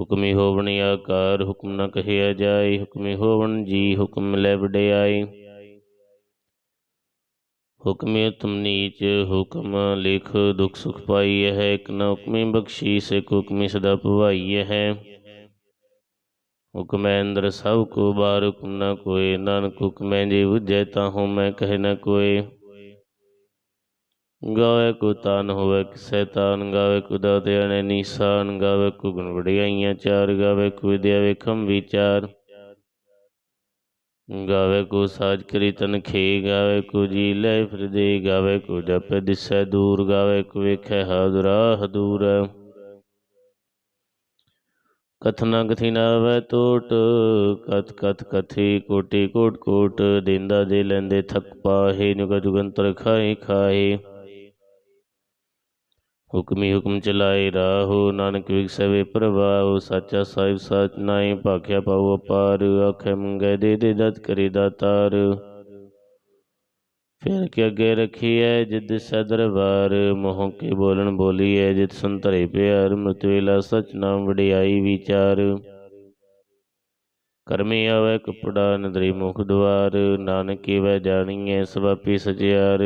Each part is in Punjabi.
ਹੁਕਮੀ ਹੋਵਣ ਆਕਾਰ ਹੁਕਮ ਨਾ ਕਹਿਆ ਜਾਏ, ਹੁਕਮੀ ਹੋਵਣ ਜੀ ਹੁਕਮ ਲੈ ਵਡਿਆਈ ਹੁਕਮੇ ਤੁਮ ਨੀਚ, ਹੁਕਮ ਲਿਖ ਦੁਖ ਸੁਖ ਪਾਈ ਹੈ, ਇਕ ਨਾ ਹੁਕਮੀ ਬਖਸ਼ੀ ਇਕ ਹੁਕਮੀ ਸਦਾ ਭਵਾਈ ਹੈ। ਹੁਕਮੈ ਅੰਦਰ ਸਭ ਕੋ, ਬਾਰ ਹੁਕਮ ਨਾ ਕੋਏ, ਨਾਨਕ ਹੁਕਮੈ ਜੇ ਬੁਝੈ ਤਾਹੂ ਮੈਂ ਕਹਿ ਨਾ ਕੋਏ। ਗਾਵੇ ਕੋ ਤਾਨ ਹੋਵੇ ਕਿਸੈ ਤਾਨ, ਗਾਵੇ ਕੋ ਦਾਤਿਆਣੇ ਨੀਸਾਨ, ਗਾਵੇ ਕੋ ਗੁਣ ਵਡਿਆਈਆਂ ਚਾਰ, ਗਾਵੇ ਕੋ ਵਿਦਿਆ ਵੇਖਮ ਵਿਚਾਰ। ਗਾਵੇ ਕੋ ਸਾਜ ਕਰੀ ਤਨ ਖੇ, ਗਾਵੇ ਕੋ ਜੀ ਲੈ ਫਿਰਦੇ, ਗਾਵੇ ਕੋ ਜਪ ਦਿਸੈ ਦੂਰ, ਗਾਵੇ ਕੋ ਵੇਖੈ ਹਾਦਰਾ ਹਦੂਰ ਕਥਨਾ ਕਥੀ ਵੈ ਟੋਟ ਕਤ ਕਤ ਕਥੀ ਕੋਟੀ ਕੋਟ ਕੋਟ, ਦਿੰਦਾ ਦੇ ਲੈਂਦੇ ਥਕ ਪਾਹੇ ਨੁਗ ਜੁਗੰਤਰ ਖਾਏ ਖਾਏ ਹੁਕਮੀ ਹੁਕਮ ਚਲਾਏ ਰਾਹੋ, ਨਾਨਕ ਵਿਗਸੈ ਵੇ ਪ੍ਰਵਾਹ ਸਾਚਾ ਸਾਹਿਬ ਸਾਚ ਨਾਈ ਭਾਖਿਆ ਪਾਉ ਅਪਾਰ, ਆਖੇ ਮੰਗੇ ਦੇ ਦੇ ਦਤ ਕਰੀ ਦਾਤਾਰ ਫਿਰ ਕੇ ਅੱਗੇ ਰਖੀਐ ਜਿਦ ਸਦਰਬਾਰ ਮੋਹ ਕੇ ਬੋਲਣ ਬੋਲੀਐ ਜਿਤ ਸੰਤਰੇ ਪਿਆਰ, ਮ੍ਰਿਤ ਵੇਲਾ ਸਚ ਨਾਮ ਵਡਿਆਈ ਵਿਚਾਰ। ਕਰਮੀ ਆਵੇ ਕਪੜਾ ਨਦਰੀ ਮੁਖ ਦਵਾਰ ਨਾਨਕੀ ਵੈ ਜਾਣੀਐ ਸਵਾਪੀ ਸਚਿਆਰ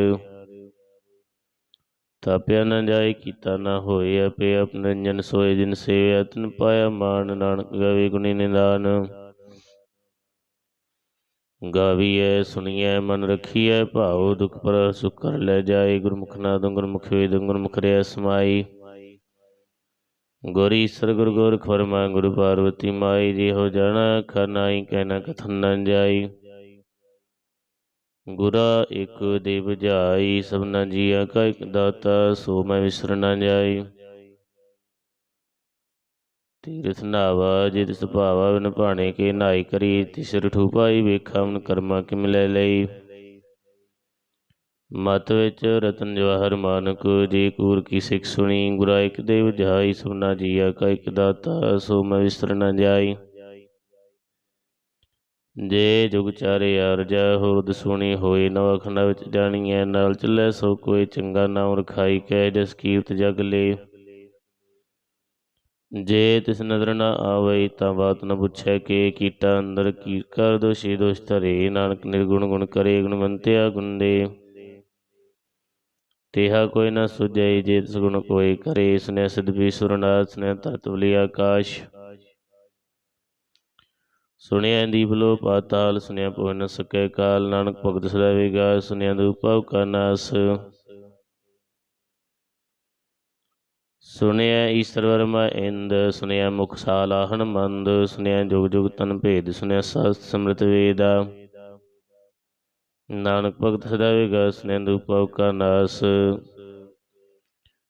ਤਾਪਿਆ ਨਾ ਜਾਏ, ਕੀਤਾ ਨਾ ਹੋਏ, ਆਪੇ ਆਪਣੇ ਜਨ ਸੋਏ ਦਿਨ ਸੇਵਿਆ ਤਨ ਪਾਇਆ ਮਾਨ, ਨਾਨਕ ਗਵੇ ਗੁਣੀ ਨਿਦਾਨ। ਗਾਵੀਐ, ਸੁਣੀਐ, ਮਨ ਰਖੀਐ, ਭਾਉ, ਦੁਖ ਪਰ ਸੁਖ ਕਰ ਲੈ ਜਾਏ, ਗੁਰਮੁਖ ਨਾਦ ਗੁਰਮੁਖ ਵੇਦ ਗੁਰਮੁਖ ਰਿਆ ਸਮਾਈ। ਗੋਰੀ ਸਰ ਗੁਰ ਗੋਰਖ ਫਰਮਾ ਗੁਰੂ ਪਾਰਵਤੀ ਮਾਈ ਜੀ ਹੋ ਜਾਣਾ, ਖਨਾਈ, ਕਹਿਣਾ ਕਥਨ ਨਾ ਜਾਈ। ਗੁਰਾ ਇੱਕ ਦੇ ਬੁਝਾਈ ਸਭਨਾ ਜੀਆ ਕਾ ਇਕ ਦਾਤਾ, ਸੋ ਮੈਂ ਵਿਸਰ ਨ ਜਾਈ। ਤੀਰਥ ਨਾਵਾ, ਜਿਤ ਸੁਭਾਵਾ, ਬਿਨ ਭਾਣੇ ਕੇ ਨਾਈ ਕਰੀ। ਤਿਸਰ ਠੂਪਾਈ, ਵੇਖਾ ਮਨ ਕਰਮਾ ਕਿ ਮਿਲੇ ਲਈ। ਮਤ ਵਿੱਚ ਰਤਨ ਜਵਾਹਰ ਮਾਨਕ, ਜੀ ਕੂਰ ਕੀ ਸਿੱਖ ਸੁਣੀ। ਗੁਰਾ ਇੱਕ ਦੇਵ ਬੁਝਾਈ ਸਭਨਾ ਜੀਆ ਕਾ ਇਕ ਦਾਤਾ, ਸੋ ਮੈਂ ਵਿਸਰ ਨ ਜਾਈ। ਜੇ ਜੁਗ ਚਾਰੇ ਅਰਜਾ ਹੋਰਦ ਸੁਣੀ ਹੋਏ ਨਵ ਅਖੰਡਾ ਵਿੱਚ ਜਾਣੀਐ, ਨਾਲ ਚੱਲੇ ਸੋ ਕੋਈ ਚੰਗਾ ਨਾਮ ਰਖਾਈ ਕੈ ਜਸ ਕੀਰਤ ਜਗ ਲੇ। ਜੇ ਤਿਸ ਨਦਰ ਨ ਆਵਈ ਤਾਂ ਬਾਤ ਨ ਪੁੱਛੈ ਕੇ, ਕੀਟਾ ਅੰਦਰ ਕੀ ਕਰ ਦੋਸ਼ੀ, ਦੋਸ਼ ਧਰੇ। ਨਾਨਕ ਨਿਰਗੁਣ ਗੁਣ ਕਰੇ ਗੁਣਵੰਤਿਆ ਗੁੰਦੇ ਤੇਹਾ ਕੋਈ ਨ ਸੁਝਈ ਜੇ ਤਿਸ ਗੁਣ ਕੋਈ ਕਰੇ ਇਸਨੇ ਸਿਧ ਵੀ ਸੁਰਨਾਥ ਸਨੇ ਤਰਤ ਆਕਾਸ਼। ਸੁਣਿਆ ਦੀਪ ਲੋ ਪਾਤਾਲ, ਸੁਣਿਆ ਪੋ ਨ ਸਕੈ ਕਾਲ, ਨਾਨਕ ਭਗਤ ਸਦਾ ਵਿਗਾ, ਸੁਣਿਆ ਦੂਪਾਉ ਕਾ ਨਾਸ। ਸੁਣਿਆ ਈਸ਼ਰ ਵਰਮਾ ਇੰਦ, ਸੁਣਿਆ ਮੁਖ ਸਾਲਾਹਣ ਮੰਦ, ਸੁਣਿਆ ਜੁਗ ਜੁਗ ਤਨ ਭੇਦ, ਸੁਣਿਆ ਸਤ ਸਮ੍ਰਿਤ ਵੇਦਾ। ਨਾਨਕ ਭਗਤ ਸਦਾ ਵਿਗਾ, ਸੁਣਿਆ ਦੂਪਾਉ ਕਾ ਨਾਸ।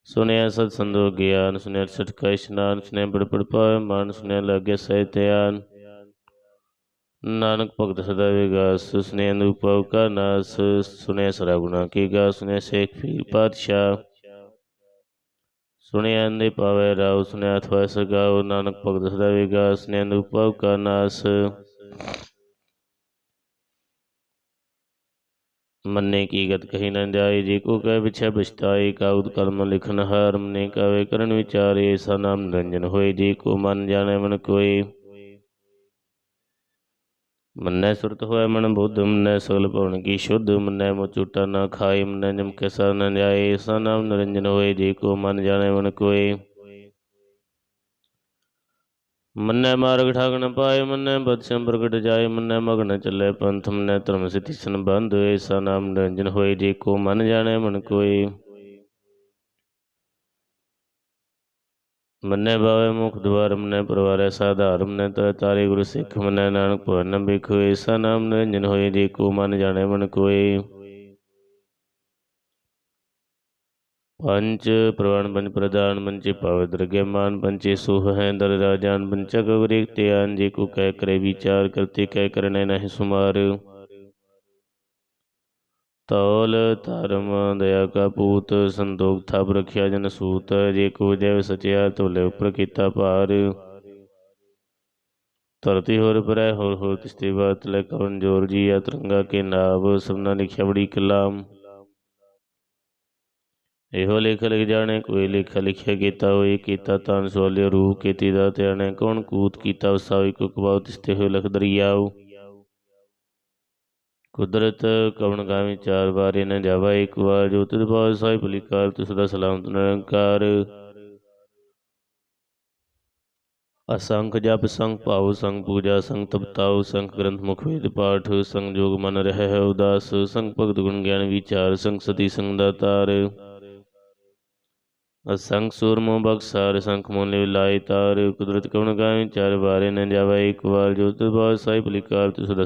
ਸੁਣਿਆ ਸਤ ਸੰਦੋ ਗਿਆਨ, ਸੁਣਿਆ ਸਟ ਕਾ ਇਸ਼ਨਾਨ ਸੁਣਿਆ ਬੜ ਬੜ ਪਾਵੇ ਮਨ, ਸੁਣਿਆ ਲਾਗੇ ਸਹਿਤਿਆਨ ਨਾਨਕ ਭਗਤ ਸਦਾ ਵਿਗਾਸ ਸੁਨੇ ਅਨੂਪਵ ਕਾ ਨਾਸ ਸੁਨੇ ਸਰਾ ਗੁਣਾ ਕੀ ਗਾ ਸੁਨੇ ਸੇਖ ਫੀਰ ਪਾਤਸ਼ਾਹ। ਸੁਣਿਆ ਅੰਦੇ ਪਾਵੇ ਰਾਉ ਸੁਨੇ ਅਥਵਾ ਸਗਾਉ, ਨਾਨਕ ਭਗਤ ਸਦਾ ਵਿਗਾਸ ਸੁਨੇ ਅਨੂਪਵ ਕਾ ਨਾਸ। ਮੰਨੇ ਕੀ ਗਤ ਕਹੀ ਨਾ ਜਾਏ, ਜੀ ਕੋ ਕਹਿ ਵਿਛੈ ਬਿਛਤਾਏ ਕਾਉਦ ਕਲਮ ਲਿਖਨ ਹਾਰ, ਮਨੇ ਕਾਵੇ ਕਰਨ ਵਿਚਾਰੇ ਐਸਾ ਨਾਮ ਨਿਰੰਜਨ ਹੋਏ, ਜੀ ਕੋ ਮਨ ਜਾਣੇ ਮਨ ਕੋਈ ਮੰਨੈ ਸੁਰਤ ਹੋਇ ਮਨ ਬੁੱਧ, ਮੰਨੈ ਸਗਲ ਭਵਨ ਕੀ ਸ਼ੁੱਧ, ਮੰਨੈ ਮੋ ਝੂਟਾ ਨਾ ਖਾਏ, ਮੰਨੈ ਜਮ ਕੇ ਸਾ ਨ ਜਾਏ ਐਸਾ ਨਾਮ ਨਿਰੰਜਨ ਹੋਏ, ਜੀ ਕੋ ਮਨ ਜਾਣੇ ਮਨ ਕੋਏ। ਮੰਨੈ ਮਾਰਗ ਠਾਗਣ ਪਾਏ, ਮੰਨੈ ਬਦਸ਼ਮ ਪ੍ਰਗਟ ਜਾਏ, ਮੰਨੈ ਮਗਨ ਚੱਲੇ ਪੰਥ, ਮੰਨੈ ਧਰਮ ਸਿਤੀ ਸੰਬੰਧ ਹੋਏ ਐਸਾ ਨਾਮ ਨਿਰੰਜਨ ਹੋਏ, ਜੇ ਕੋ ਮਨ ਜਾਣੇ ਮਨ ਕੋਏ। ਮੰਨੈ ਬਾਵੇ ਮੁਖ ਦਵਾਰ, ਮੰਨੈ ਪਰਵਾਰੈ ਸਾਧਾਰ, ਮੰਨੈ ਤਾ ਤਾਰੇ ਗੁਰੂ ਸਿੱਖ, ਮੰਨੈ ਨਾਨਕ ਭਵਨ ਬਿਖੋ ਐਸਾ ਨਾਮ ਨਿਰੰਜਨ ਹੋਏ, ਜੇ ਕੋ ਮਨ ਜਾਣੇ ਮਨ ਕੋਏ। ਪੰਚ ਪ੍ਰਵਾਨ ਪੰਚ ਪ੍ਰਧਾਨ ਪੰਚੇ ਪਾਵ ਦਰਗੇ ਮਾਨ ਪੰਚੇ ਸੁਹ ਹੈ ਦਰ ਰਾਜਾਨ ਪੰਚਕ ਗੁਰਿਕ ਧਿਆਨ ਜੇ ਕੋ ਕਹਿ ਕਰੇ ਵਿਚਾਰ, ਕਰਤੇ ਕਹਿ ਕਰਨੇ ਨਹੀਂ ਸੁਮਾਰ। ਤੌਲ ਧਰਮ ਦਇਆ ਕਾ ਪੂਤ ਸੰਦੋਖ ਥਪ ਰਖਿਆ ਜਨ ਸੂਤ, ਜੇ ਕੋ ਜੈ ਸਚਿਆ ਤੋਲੇ ਉਪਰ ਕੀਤਾ ਭਾਰ। ਧਰਤੀ ਹੋਰ ਪਰੈ ਹੋਰ ਹੋਰ ਤਿਸਤੇ ਬਾਤ, ਲੈ ਕਵਨ ਜੋਰ ਜੀ ਆ ਤਰੰਗਾ ਕੇ ਨਾਵ, ਸਭਨਾ ਲਿਖਿਆ ਬੜੀ ਕਲਾਮ। ਇਹੋ ਲੇਖ ਲਿਖ ਜਾਣੇ, ਕੋਈ ਲੇਖਾ ਲਿਖਿਆ ਕੀਤਾ ਹੋਈ ਕੀਤਾ ਤਾਂ ਸਵਾਲਿਆ ਰੂਹ, ਕੀਤੀ ਦਾ ਧਿਆਣੇ ਕੌਣ ਕੂਤ ਕੀਤਾ ਵਸਾਵੀ ਕੋ ਕਬਾਉ ਤਿਸਤੇ ਹੋਏ ਲਖ ਦਰਿਆਉ। ਕੁਦਰਤ ਕਵਣ ਗਾਵੀ ਚਾਰ ਵਾਰ ਨ ਜਾਵਾ ਇੱਕ ਵਾਰ ਜੋ ਤਿਦ ਪਾਵ ਸਾਹਿਬ ਭਲੀਕਾਰ ਤਿਸ ਦਾ ਸਲਾਮਤ ਨਿਰੰਕਾਰ ਅਸੰਖ ਜਪ ਸੰਖ ਭਾਉ ਸੰਖ ਪੂਜਾ ਸੰਖ ਤਪਤਾਉ ਸੰਖ ਗ੍ਰੰਥ ਮੁਖ ਵੇਦ ਪਾਠ ਸੰਗ ਜੋਗ ਮਨ ਰਹਿ ਹੈ ਉਦਾਸ ਸੰਖ ਭਗਤ ਗੁਣ ਗਿਆਨ ਵਿਚਾਰ ਸੰਖ ਸਤੀ ਸੰਗ ਦਾਤਾਰ ਅਸੰਖ ਸੂਰਮੋ ਬਖਸਾਰ ਸੰਖ ਮੋਲੇ ਲਾਇ ਤਾਰ ਕੁਦਰਤ ਕਵਣ ਗਾਵੀ ਚਾਰ ਵਾਰੇ ਨ ਜਾਵਾ ਇੱਕ ਵਾਰ ਜੋ ਤਿਦ ਪਾਵ ਸਾਹਿਬ ਭਲੀਕਾਰ ਤਿਸ ਦਾ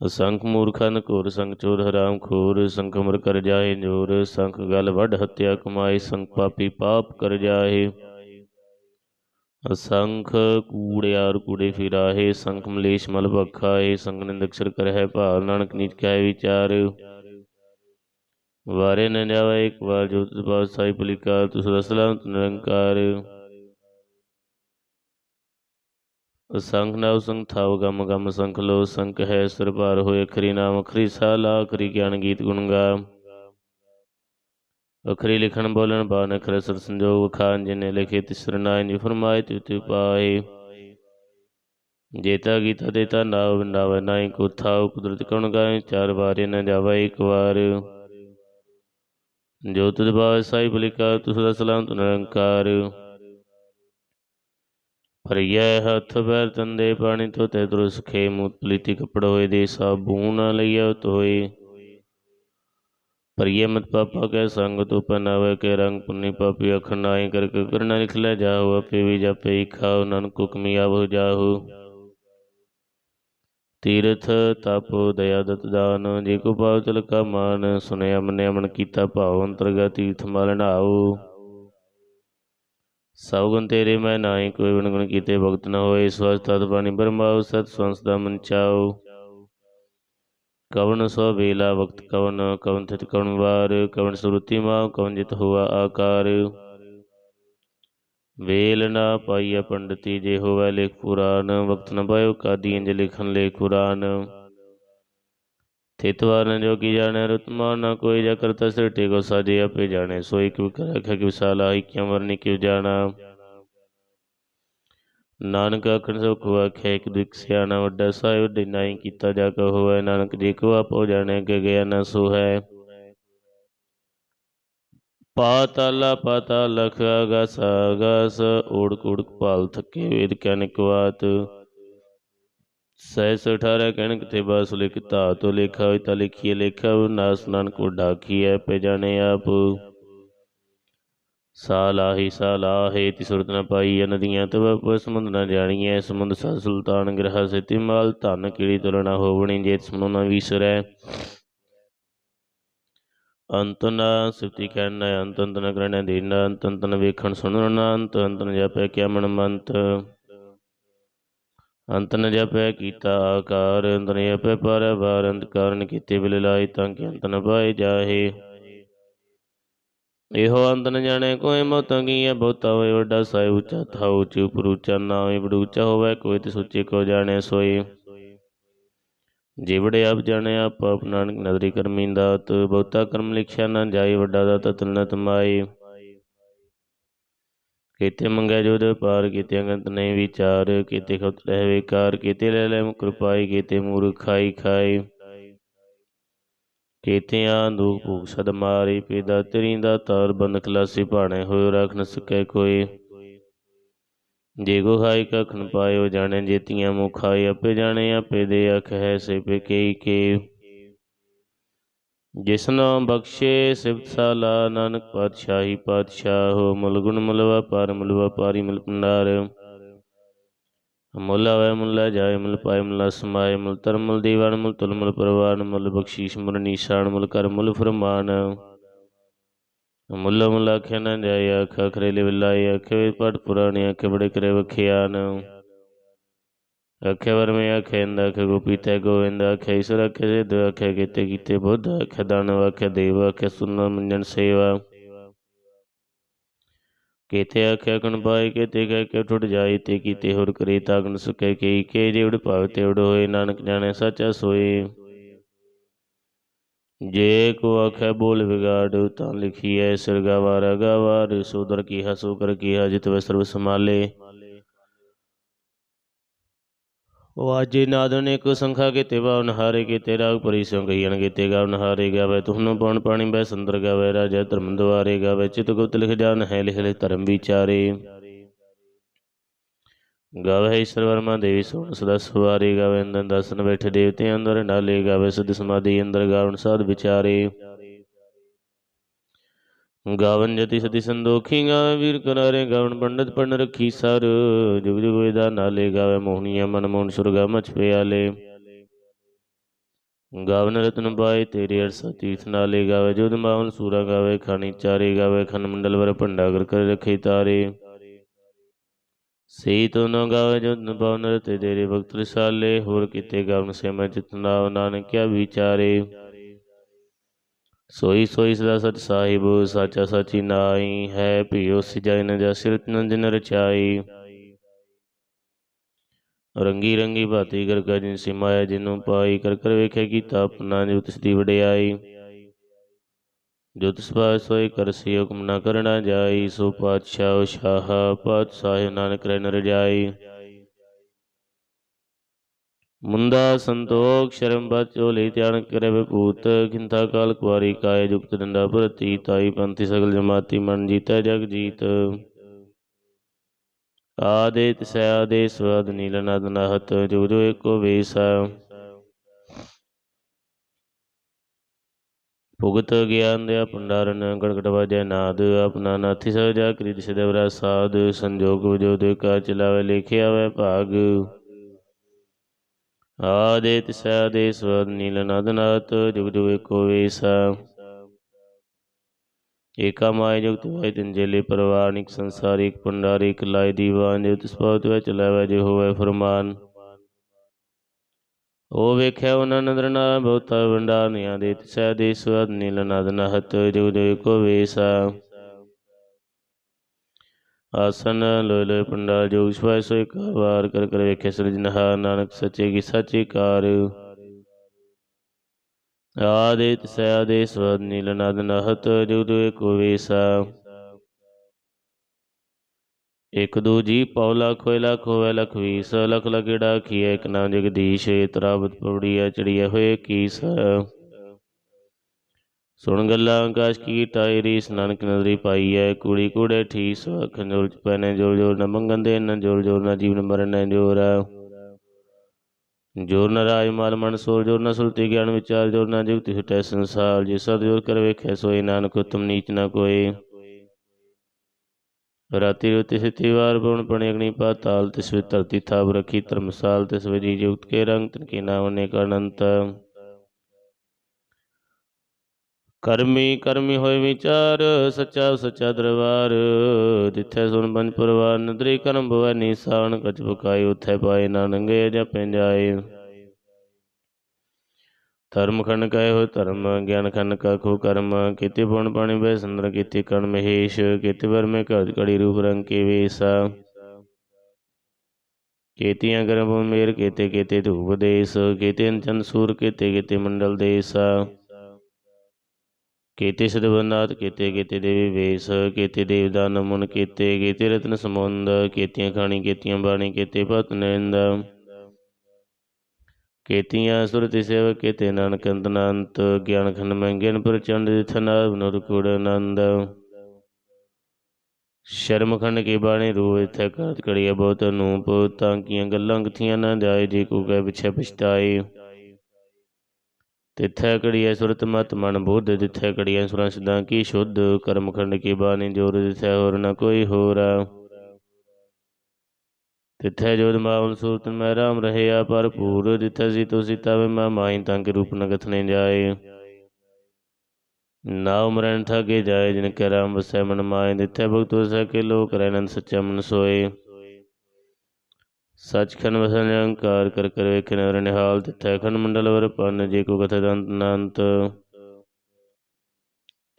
ਸਲਾਮਤ ਨਿਰੰਕਾਰ ਅਸੰਖ ਮੂਰਖਨ ਘੋਰ ਸੰਗ ਚੋਰ ਹਰਾਮ ਖੋਰ ਸੰਖ ਮਰ ਕਰ ਜਾਏ ਜੋਰ ਸੰਖ ਗਲ ਵੱਡ ਹੱਤਿਆ ਕਮਾਈ ਸੰਖ ਪਾਪੀ ਪਾਪ ਕਰ ਜਾਏ ਅਸੰਖ ਕੂੜਿਆਰ ਕੂੜੇ ਫਿਰਾਹੇ ਸੰਖ ਮਲੇਸ਼ ਮਲ ਭਖਾਏ ਸੰਗ ਨਿੰਦਕਸ਼ਰ ਕਰਹਿ ਭਾਲ ਨਾਨਕ ਨੀਚ ਕਹਿ ਵਿਚਾਰ ਵਾਰੇ ਨ ਜਾਵੇ ਇੱਕ ਵਾਰ ਜੋ ਤਿਸ ਪਾਸ ਸਾਈ ਭਲਿਕਾਰ ਤੁਸ ਰਸਲਾਮ ਨਿਰੰਕਾਰ ਸੰਖ ਨਾਉ ਸੰਖ ਥਾਵ ਗਮ ਗਮ ਸੰਖ ਲੋ ਸੰਖ ਹੈ, ਸਿਰ ਭਾਰ ਹੋਏ ਅਖਰੀ ਨਾਮ ਅਖਰੀ ਸਾਲਾ ਅਖਰੀ ਗਿਆਨ ਗੀਤ ਗੁਣ ਗਾ। ਅਖਰੀ ਲਿਖਣ ਬੋਲਣ ਬਾਨ ਅਖਰ ਸਰ ਸੰਜੋਗ ਖਾਨ, ਜਿਨੇ ਲਿਖੇ ਤਿਸਰ ਨਾਇ, ਨਿ ਫਰਮਾਏ ਤਿਤਿ ਪਾਏ। ਜੇਤਾ ਗੀਤਾ ਦੇਤਾ ਨਾਵ ਨਾਵ ਨਾਈ ਕੋ ਥਾਉ, ਕੁਦਰਤ ਕਉਣ ਗਾਏ, ਚਾਰ ਵਾਰੇ ਨ ਜਾਵਾ ਇੱਕ ਵਾਰ। ਜੋ ਤੁਧ ਭਾਵ ਸਾਈ ਬਲਿਕਾ ਤੁਸ ਦਾ ਸਲਾਮ ਨਿਰੰਕਾਰ ਭਰੀਐ ਹੱਥ ਪੈਰ ਤੰਦੇ ਪਾਣੀ ਧੋਤੇ ਦਰੁਸ ਖੇ ਪਲੀਤੀ ਕਪੜ ਹੋਏ ਦੇ ਸਾਬੂਨ ਲਈਐ ਤੋਏ ਭਰੀਐ ਮਤ ਪਾਪਾ ਕੈ ਸੰਗ ਤੋ ਪਨਾਵੇ ਕੇ ਰੰਗ ਪੁੰਨੀ ਪਾਪੀ ਅਖ ਨਾਈ ਕਰ ਕੇ ਕਰਨਾ ਲਿਖ ਲੈ ਜਾਓ ਆਪੇ ਵੀ ਜਾਪੇ ਖਾਓ, ਨਾਨਕ ਹੁਕਮੀ ਆਵੋ ਜਾਹੂ। ਤੀਰਥ ਤਪ ਦਇਆ ਦਤ ਦਾਨ, ਜੇ ਕੋ ਪਾਉ ਤਿਲਕਾ ਮਾਨ ਸੁਨਿਆ ਮੰਨਿਆ ਮਨ ਕੀਤਾ ਭਾਵ, ਅੰਤਰਗਤ ਤੀਰਥ ਮਲ ਸਭ ਗੁਣ ਤੇਰੇ, ਮੈਂ ਨਾਹੀ, ਕੋਈ ਗੁਣ ਗੁਣ ਕੀਤੇ ਭਗਤ ਨਾ ਹੋਏ ਸਵਸ ਤਤ ਬਾਣੀ ਬਰਮਾਉ, ਸਤ ਸੰਸ ਦਾ ਮਨ ਚਾਉ। ਕਵਨ ਸੋ ਵੇਲਾ ਵਕਤ ਕਵਨ ਕਵਨ ਥਿਤ ਕਵਨ ਵਾਰ ਕਵਨ ਸੁਰਤੀ ਮਾ ਕਵਨ ਜਿਤ ਹੁਆ ਆਕਾਰ। ਵੇਲ ਨਾ ਪਾਈਆ ਪੰਡਤੀ, ਜੇ ਹੋਵੈ ਲੇਖ ਪੁਰਾਨ ਵਕਤ ਨ ਪਾਇਓ ਕਾਦੀ ਇੰਜ ਲਿਖਨ ਲੇਖ ਪੁਰਾਨ ਥਿਤਵਾਰ ਨ ਜੋ ਕੀ ਜਾਣੈ ਰਤਮਾ ਨ ਕੋਈ ਜਾ ਕਰਤਾ ਸਿਰਟੇ ਕੋ ਸਾਜੇ ਆਪੇ ਜਾਣੈ ਸੋਈ ਕਿਉ ਕਰ ਰਖਿਆ ਕਿ ਵਿਸਾਲਾ ਹੀ ਕਿਉ ਵਰਨੀ ਕਿਉ ਜਾਣਾ ਨਾਨਕ ਆਖਣ ਸੋ ਕੋ ਆਖਿਆ ਇੱਕ ਦੁਖ ਸਿਆਣਾ ਵੱਡਾ ਸਾਹਿਬ ਵੱਡੇ ਨਾਈ ਕੀਤਾ ਜਾ ਕੋ ਹੋਵੇ ਨਾਨਕ ਜੀ ਕੋ ਆਪੋ ਜਾਣੈ ਕਿ ਗਿਆ ਨ ਸੋ ਹੈ ਪਾਤਾਲਾ ਪਾਤਾ ਲਖ ਅਗਸ ਅਗਸ ਓੜਕ ਓੜਕ ਭਾਲ ਥਕੇ ਵੇਦ ਕਨਿਕ ਵਾਤ ਸਹਿਸ ਅਠਾਰਹ ਕਹਿਣ ਕਿਤੇ ਬਾਸ ਲਿਖ ਧਾਤੋ ਲੇਖਾ ਹੋਇ ਤਾਂ ਲਿਖੀਏ ਲੇਖਾ ਨਾਸ ਨਾਨਕ ਡਾਕੀਐ ਪੈ ਜਾਣੇ ਆਪ। ਸਾਲਾਹੀ ਸਾਲਾਹੇ ਤੀ ਸੁਰਤ ਨ ਪਾਈ ਨਦੀਆਂ ਤਬ ਸਮੁੰਦ ਨ ਜਾਣੀਐ, ਸਮੁੰਦ ਸਾ ਸੁਲਤਾਨ ਗ੍ਰਹ ਸੇਤੀ ਮਾਲ, ਧਨ ਕੀੜੀ ਤੁਲਣਾ ਹੋਵਣੀ, ਜੇ ਸਮਨੋ ਨ ਵਿਸਰੈ। ਅੰਤ ਨਾ ਸਿਫਤੀ ਕਹਿਣ, ਅੰਤ ਅੰਤ ਨ ਕਰਣੈ ਦੀਨ, ਅੰਤ ਅੰਤ ਨ ਵੇਖਣ ਸੁਣਨ ਅੰਤ ਅੰਤ ਨ ਜਪੈ ਕਿਆ ਮਨ ਮੰਤ। ਅੰਤ ਨ ਜਪੈ ਕੀਤਾ ਆਕਾਰ, ਅੰਤ ਨ ਜਪੈ ਪਰ ਬਾਰ ਅੰਤ ਕਾਰਨ ਕੀਤੇ ਬਿਲ ਲਾਈ ਤਾਂ ਕਿ ਅੰਤ ਨ ਪਾਏ ਜਾਹੇ। ਇਹੋ ਅੰਤ ਨ ਜਾਣੇ ਕੋਈ ਮੋਤਾਂ ਕੀ ਬਹੁਤਾ ਹੋਏ ਵੱਡਾ ਸਾਇ ਉੱਚਾ ਥਾ ਉੱਚੀ ਉਪਰ ਉੱਚਾ, ਨਾ ਹੋਏ ਬੜ ਉੱਚਾ ਹੋਵੇ, ਕੋਈ ਤੇ ਸੁੱਚੇ ਕੋ ਜਾਣੇ ਸੋਈ ਜਿਵੜੇ ਆਪ ਜਾਣੇ, ਆਪ ਆਪ ਨਾਨਕ ਨਦਰੀ ਕਰਮੀ ਦਾਤ, ਬਹੁਤਾ ਕਰਮ ਲਿਖਿਆ ਨਾ ਜਾਈ ਵੱਡਾ ਦਾ ਤਨ ਤਮਾਈ ਕੀਤੇ ਮੰਗਿਆ ਜੋਦ ਪਾਰ ਕੀਤੇ ਅੰਗੰਤ ਨਹੀਂ ਵਿਚਾਰ, ਕੀਤੇ ਖਤ ਰਹਿ ਵਿਕਾਰ, ਕੀਤੇ ਲੈ ਲੈ ਮੁਕਰ ਕੀਤੇ ਮੂਰਖ ਖਾਈ ਖਾਈ ਕੀਤਿਆਂ ਭੂਖ ਸਦ ਮਾਰੀ, ਪੀਦਾ ਤੇਰੀ ਦਾ ਤਾਰ ਬੰਦ ਖਲਾਸੀ ਭਾਣੇ ਹੋਇ ਰਖ ਨ ਸਕੈ ਕੋਈ। ਜੇ ਕੋ ਖਾਈ ਕਖਨ ਪਾਇਓ, ਜਾਣੇ ਜੇਤੀਆਂ ਮੁਖ ਖਾਈ ਆਪੇ ਜਾਣੇ ਆਪੇ ਦੇ ਅਖ ਹੈ ਸੇ ਪੇ ਕਈ ਕੇ ਜਿਸ ਨਾਮ ਬਖਸ਼ੇ ਸਿਫਤ ਸਾਲਾ, ਨਾਨਕ ਪਾਤਸ਼ਾਹੀ ਪਾਤਸ਼ਾਹ, ਮੁਲ ਗੁਣ ਮੁਲ ਵਪਾਰ ਮੁਲ ਵਪਾਰੀ ਮੁਲ ਭੰਡਾਰ। ਮੁੱਲ ਆਵੇ ਮੁੱਲ ਜਾਏ, ਮੁੱਲ ਪਾਏ ਮੁੱਲ ਸਮਾਏ, ਮੁੱਲ ਧਰਮ ਮੁੱਲ ਦੀਵਾਨ, ਮੁੱਲ ਤੁਲ ਮੁੱਲ ਪ੍ਰਵਾਨ, ਮੁੱਲ ਬਖਸ਼ੀਸ਼ ਮੁੱਲ ਨੀਸ਼ਾਨ, ਮੁੱਲ ਕਰ ਮੁੱਲ ਫਰਮਾਨ। ਮੁੱਲ ਮੁੱਲ ਆਖਿਆ ਨਾ ਜਾਏ, ਆਖ ਖਰੇਲੇ ਵਿਲਾਏ ਆਖੇ ਪਟ ਪੁਰਾਣੇ, ਆਖੇ ਬੜੇ ਕਰੇ ਵਖਿਆਨ। ਆਖੇ ਵਰਮੇ ਆਖੇ ਇੰਦ ਆਖੇ ਗੋਪੀ ਤੈ ਗੋਵਿੰਦ ਆਖੇ, ਈਸ਼ਵਰ ਆਖੇ, ਸਿੱਧ ਆਖੇ, ਕੀਤੇ ਕੀਤੇ ਬੁੱਧ ਆਖੇ ਦਾਨਵ ਆਖੇ, ਦੇਵ ਆਖੇ ਸੁਨ ਮੰਜਨ ਸੇਵਾ। ਕੀਤੇ ਆਖਿਆ ਕਣ ਪਾਏ, ਕੀਤੇ ਕਹਿ ਕੇ ਟੁੱਟ ਜਾਈ ਤੇ ਕੀਤੇ ਹੋਰ ਕਰੇ ਤਾਗਨ ਸੁਕੇ, ਕੀ ਕੇ ਜਿਵੜ ਭਾਵ ਤੇ ਹੋਏ, ਨਾਨਕ ਜਾਣੇ ਸੱਚਾ ਸੋਏ। ਜੇ ਕੋ ਆਖੈ, ਬੋਲ ਵਿਗਾੜ, ਤਾਂ ਲਿਖੀਐ ਸਿਰਗਾਵਾ ਰਗਾਵਾਰ ਸੋਦਰ ਕੀ ਹਸੂ ਕਰ ਕੀ ਜਿਤ ਵੇ ਸਰਬ ਸਮਾਲੇ ਵਾਜੇ ਨਾਦਨੇ ਕੋ ਸੰਖਾ ਕੇ ਤੇ ਬਾਵਨ ਹਾਰੇ ਕੇ ਤੇ ਰਾਗ ਪਰੀ ਸੋ ਗਈਣ ਕੇ ਤੇ ਗਾਵਨ ਹਾਰੇ ਗਾਵੇ, ਤੁਹਨੂੰ ਪਉਣ ਪਾਣੀ ਬੈ ਸੰਦਰ ਗਾਵੇ, ਰਾਜਾ ਧਰਮ ਦੁਆਰੇ ਗਾਵੇ, ਚਿਤ ਗੁਪਤ ਲਿਖ ਜਾਨ ਹੈ, ਲਿਖ ਲਿਖ ਧਰਮ ਵਿਚਾਰੇ। ਗਾਵੇ ਈਸ਼ਰ ਵਰਮਾ ਦੇਵੀ ਸੋਣ ਸਦਾ ਸਵਾਰੇ ਗਾਵੇ, ਅੰਦਰ ਦਸਨ ਬੈਠੇ ਦੇਵਤੇ ਅੰਦਰ, ਨਾਲੇ ਗਾਵੇ ਸਿਧ ਸਮਾਧੀ ਅੰਦਰ ਗਾਵਨ ਜਤੀ ਸਤੀ ਸੰਦੋਖੀ ਗਾਵੇ ਵੀਰ ਕਰਾਰੇ ਗਾਵਨ ਪੰਡਤ ਪੰਡ ਰਖੀ ਸਰ। ਜੁਗ ਜੁਗ ਵੇਦਾ ਨਾਲੇ ਗਾਵੇ ਮੋਹਨੀਆ ਮਨ ਮੋਹਨ ਸੁਰਗਾ ਮਚ ਪਿਆਲੇ। ਗਾਵਨ ਰਤਨ ਬਾਈ ਤੇਰੇ ਅਰਸਾ ਤੀਰਥ ਨਾਲੇ ਗਾਵੇ ਜੁਦ ਮਾਵਨ ਸੂਰਾ ਗਾਵੇ, ਖਾਣੀ ਚਾਰੇ ਗਾਵੇ ਖਨ ਮੰਡਲ ਵਰ ਭੰਡਾ ਕਰ ਕਰ ਤਾਰੇ। ਸਈ ਤੋ ਗਾਵੇ ਜੁਦ ਪਵਨ ਤੇ ਤੇਰੇ ਭਗਤ ਰਸਾਲੇ, ਹੋਰ ਕਿਤੇ ਗਾਵਨ ਸੇ ਮੈਂ ਚਿਤਨਾ ਨਾਨਕਿਆ ਵਿਚਾਰੇ। ਸੋਈ ਸੋਈ ਸਦਾ ਸਚ ਸਾਹਿਬ, ਸਾਚਾ ਸਾਚੀ ਨਾਈ ਹੈ, ਭਿਓ ਸਿਜਾਇ ਨ ਜਾ ਸਿਰਤ ਨ ਜਿਨ ਰਚਾਈ। ਰੰਗੀ ਰੰਗੀ ਭਾਤੀ ਕਰ ਕਾ ਜਿਨ ਸਿਮਾਇਆ ਜਿਨੂੰ ਪਾਈ, ਕਰ ਕਰ ਵੇਖੇ ਕੀਤਾ ਆਪਣਾ ਜੋ ਤਿਸ ਦੀ ਵਡਿਆਈ। ਜੋ ਤਿਸ ਪਾਸ ਸੋਈ ਕਰ ਸੀ ਹੁਕਮ ਨਾ ਕਰਨਾ ਜਾਈ, ਸੋ ਪਾਤਸ਼ਾਹ ਸ਼ਾਹ ਪਾਤ ਪਾਤਸ਼ਾਹ ਨਾਨਕ ਰਹਿ ਨਰ ਜਾਈ ਮੁੰਦਾ ਸੰਤੋਖ ਸ਼ਰਮ ਬਚ ਝੋਲੀ ਧਿਆਨ ਕਰੇ ਵਿਭੂਤ ਖਿੰਤਾ ਕਾਲ ਕੁਆਰੀ ਕਾਇ ਜੁਗਤ ਡੰਡਾ ਪ੍ਰਤੀ ਤਾਈ ਪੰਥੀ ਸਗਲ ਜਮਾਤੀ ਮਨ ਜੀਤੈ ਜਗ ਜੀਤ। ਆਦੇ ਤਿਸੈ ਆਦੇ ਸਵਦ ਨੀਲ ਨਦ ਨਹਤ ਜੁਗ ਜੋ ਏਕੋ ਵੇਸਾ। ਭੁਗਤ ਗਿਆਨ ਦਿਆ ਭੰਡਾਰਨ, ਗੜਗੜ ਵਾਜੈ ਨਾਦ, ਆਪਣਾ ਨਾਥੀ ਸਜਾ ਕਰੀ ਦਿਸ ਦੇਵਰਾ ਸਾਧ, ਸੰਜੋਗ ਵਜੋ ਦੇ ਕਾ ਚਲਾਵੇ ਲੇਖਿਆ ਵੈ ਭਾਗ। ਆਦੇ ਤਿਸੈ ਦੇ ਸਵਦ ਨੀਲ ਨਦ ਨਹਤ ਜੁਗ ਜੁਗ ਏਕੋ ਵੇਸਾ। ਏਕਾ ਮਾਇ ਜੁਗਤ ਵੈ ਤਿੰਜੇਲੇ ਪਰਵਾਨਿਕ ਸੰਸਾਰਿਕ ਪੰਡਾਰਿਕ ਲਾਇ ਦੀਵਾਨ, ਜੋ ਤਿਸ ਪਾਵਤ ਵੈ ਚਲਾਵੈ ਜੇ ਹੋਵੇ ਫਰਮਾਨ। ਉਹ ਵੇਖਿਆ ਉਹਨਾਂ ਨਦਰ ਨਾ, ਬਹੁਤਾ ਵੰਡਾਨੀਆਂ ਦੇ ਤਿਸੈ ਦੇ ਸਵਦ ਨੀਲ ਨਦ ਜੁਗ ਜੁਗ ਕੋ ਵੇਸਾ। ਆਸਨ ਲੋਇ ਲੋਇ ਪੰਡਾਲ ਜੋਗ ਸਵਾਇ ਸੋਇ ਕਾ ਵਾਰ ਕਰ ਕਰ ਵੇਖੇ ਸਿਰਜਨਹਾਰ ਨਾਨਕ ਸੱਚੇ ਕੀ ਸਾਚੀ ਕਾਰ। ਆਦੇ ਤਿਸੈ ਆਦੇ ਸਵਦ ਨੀਲ ਨਦ ਨਹਤ ਜੁਗ ਜੁਗ ਵੇਸਾ ਇਕ ਦੂ ਜੀ ਪਉ ਲਖ ਹੋਏ ਲਖ ਹੋਵੇ ਲਖ ਵੀਸ ਲਖ ਲਗੜਾ ਖੀਏ ਇਕ ਨਾਮ ਜਗਦੀਸ਼, ਤਰਾਬਤ ਪਵੜੀਆ ਚੜੀਏ ਹੋਏ ਕੀਸ ਸੁਣ ਗੱਲਾਂ ਆਕਾਸ਼ ਕੀ ਟਾਈ ਰੀਸ ਨਾਨਕ ਨਦਰੀ ਪਾਈ ਐ। ਕੁੜੀ ਕੁੜੇ ਠੀਸ ਅੱਖਾਂ ਜੋਰ ਚ ਪੈਨੇ ਜੋਰ ਜੋਰ ਨ ਮੰਗਨ ਦੇ, ਨ ਜੋਰ ਜੋਰ ਨ ਜੀਵਨ ਮਰਨ ਜੋਰ। ਜੋਰ ਨ ਰਾਜ ਮਾਲ ਮਨ ਸੋਰ ਜੋਰ ਨ ਸੁਲਤੀ ਗਿਆਨ ਵਿਚਾਰ, ਜੋਰ ਨ ਜੁਗਤੀ ਸੁਟੈ ਸੰਸਾਰ। ਜੇ ਸਦ ਜੋਰ ਕਰ ਵੇਖੈ ਸੋਈ, ਨਾਨਕ ਉਤਮ ਨੀਚ ਨ ਕੋਏ ਰਾਤੀ ਰੋਤੀ ਸਿੱਤੀ ਵਾਰ ਪਉਣ ਪਣੇ ਅਗਨੀ ਪਾਤਾਲ ਤਿਸ ਵਿੱਚ ਧਰਤੀ ਥਾਪ ਰਖੀ ਧਰਮਸਾਲ, ਤਿਸ ਵਿੱਚ ਜੀ ਜੁਗਤ ਕੇ ਰੰਗ, ਤਨ ਕੀ ਨਾਮ ਨੇ ਅਨੰਤ। ਕਰਮੀ ਕਰਮੀ ਹੋਏ ਵਿਚਾਰ, ਸੱਚਾ ਸੱਚਾ ਦਰਬਾਰ। ਜਿੱਥੇ ਸੁਣ ਪੰਜ ਪਰਵਾਰ, ਨਦਰੀ ਕਰਮ ਭਵੈ ਨੀਸਾਨ ਕਚ ਬੁਕਾਈ, ਉਥੇ ਪਾਏ ਨਾਨੰਗੇ ਜਪੇ ਜਾਏ ਧਰਮ ਖੰਡ ਕਹੇ ਹੋ ਧਰਮ, ਗਿਆਨ ਖੰਡ ਕਾ ਖੋ ਕਰਮ। ਕੀਤੇ ਪੁਣ ਪਾਣੀ ਬੈ ਸੰਦਰ, ਕੀਤੇ ਕਣ ਮਹੇਸ਼। ਕੀਤੇ ਵਰ ਮੇ ਘੜ ਕੜੀ ਰੂਪ ਰੰਗ ਕੇ ਵੇਸਾ। ਕੇਤੀਆਂ ਕਰਮ ਮੇਰ, ਕੀਤੇ ਕੇਤੇ ਧੂਪ ਦੇਸ। ਕੀਤੇ ਚੰਦ ਸੂਰ, ਕੀਤੇ ਕੀਤੇ ਮੰਡਲ ਦੇਸਾ। ਕੀਤੇ ਸਦਵਨਾਥ ਕੀਤੇ ਕੀਤੇ ਦੇਵੀ ਵੇਸ, ਕੀਤੇ ਦੇਵਦਾਨ ਮੁਨ ਕੀਤੇ ਕੀਤੇ ਰਤਨ ਸਮੁੰਦ ਕੀਤੀਆਂ ਖਾਣੀ, ਕੀਤੀਆਂ ਬਾਣੀ, ਕੀਤੇ ਭਤ ਨਿੰਦ। ਕੀਤੀਆਂ ਸੁਰਤਿ ਸੇਵਕ, ਕੀਤੇ ਨਾਨਕ ਅੰਤ ਗਿਆਨ ਖੰਡ ਮੈਂ ਗਿਆਨ ਪ੍ਰਚੰਡ ਦਿਥਨਾ ਬਨੁਰ ਕੁੜ ਆਨੰਦ। ਸ਼ਰਮ ਖੰਡ ਕੇ ਬਾਣੀ ਰੂਪ ਇਥੈ ਕਰਤ ਕੜੀਏ ਬਹੁਤ ਅਨੂਪ, ਤਾਂ ਕੀਆਂ ਗੱਲਾਂ ਕਥੀਆਂ ਨਾ ਜਾਏ, ਜੇ ਕੋ ਕਹਿ ਪਿਛੇ ਪਛਤਾਏ। ਤਿਥੈ ਕੜੀਏ ਸੁਰਤ ਮਤ ਮਨ ਬੁੱਧ, ਤਿਥੈ ਕੜੀਏ ਸੁਰਾਂ ਸਿਧਾਂ ਕੀ ਸ਼ੁੱਧ, ਕਰਮ ਖੰਡ ਕੀ ਬਾਣੀ ਜੋਰ ਤਿਥੈ ਹੋਰ ਨ ਕੋਈ ਹੋਰ। ਤਿਥੈ ਜੋਦ ਮਾਵਲ ਸੂਰਤ ਮੈਂ ਰਾਮ ਰਹਿਆ ਭਰਪੂਰ ਤਿਥੈ ਸੀ ਤੋ ਸੀਤਾ ਵੇ ਮਾ ਮਾਈ ਤਾਂ ਕੇ ਰੂਪ ਨ ਕਥਨੇ ਜਾਏ। ਨਾਉ ਮਰਨ ਠਾਗੇ ਜਾਏ, ਜਿਨ ਕੈ ਰਾਮ ਵਸੈ ਮਨ ਮਾਏ, ਤਿਥੈ ਭਗਤ ਵਸੈ ਕੇ ਲੋਕ ਰਹਿਨੰਦ ਸੱਚਾ ਮਨ ਸੋਏ। ਸਚਖੰਡ ਵਸੈ ਨਿਰੰਕਾਰ ਕਰ ਕਰ ਵੇਖਿ ਨਰ ਨਿਹਾਲ ਤਿਥੈ ਖੰਡ ਮੰਡਲ ਵਰ ਪੰਨ ਜੇ ਕੋ ਕਥੈ ਦੰਤ ਅਨੰਤ।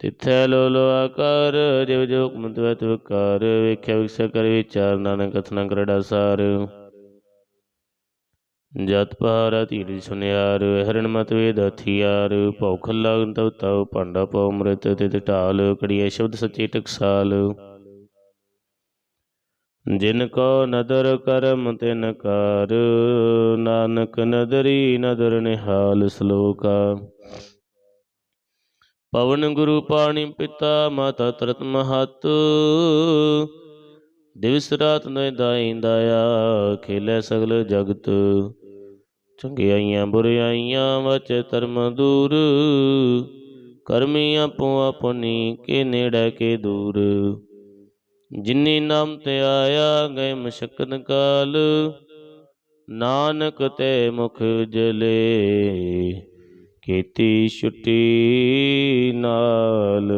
ਤਿਥੈ ਲੋ ਲੋ ਆਕਾਰ, ਜਿਵ ਜੋ ਹੁਕਮ ਤਵੈ ਤਵ ਕਾਰ। ਵੇਖਿਆ ਵਿਖਸੈ ਕਰ ਵਿਚਾਰ, ਨਾਨਕ ਕਥਨਾ ਕਰੜਾ ਸਾਰ ਜਤ ਪਹਾਰਾ ਧੀਰ ਸੁਨਿਆਰ ਹਰਨ ਮਤ ਵੇਦ ਹਥਿਆਰ ਭੌਖ ਲਗਨ ਤਵ ਤਵ, ਭਾਂਡਾ ਪਉ ਅੰਮ੍ਰਿਤ ਤਿਤ ਢਾਲ ਕੜੀਏ ਸ਼ਬਦ ਸੱਚੇ ਟਕਸਾਲ। ਜਿਨ ਕੋ ਨਦਰ ਕਰਮ, ਤਿਨ ਕਾਰ। ਨਾਨਕ ਨਦਰੀ, ਨਦਰ ਨਿਹਾਲ ਸ਼ਲੋਕਾ। ਪਵਨ ਗੁਰੂ ਪਾਣੀ ਪਿਤਾ, ਮਾਤਾ ਤਰਤ ਮਹਤ। ਦਿਵਸ ਰਾਤ ਨੈ ਦਾਈ ਦਾਇਆ, ਖੇਲੇ ਸਗਲ ਜਗਤ। ਚੰਗਿਆਈਆਂ ਬੁਰਿਆਈਆਂ ਵਚ ਧਰਮ ਦੂਰ। ਕਰਮੀ ਆਪੋ ਆਪਣੀ, ਕੇ ਨੇੜੇ ਕੇ ਦੂਰ। ਜਿਨੀ ਨਾਮ ਤੇ ਆਇਆ ਗਏ ਮਸ਼ਕਤ ਕਾਲ ਨਾਨਕ ਤੇ ਮੁਖ ਜਲੇ ਕੀਤੀ ਛੁੱਟੀ ਨਾਲ।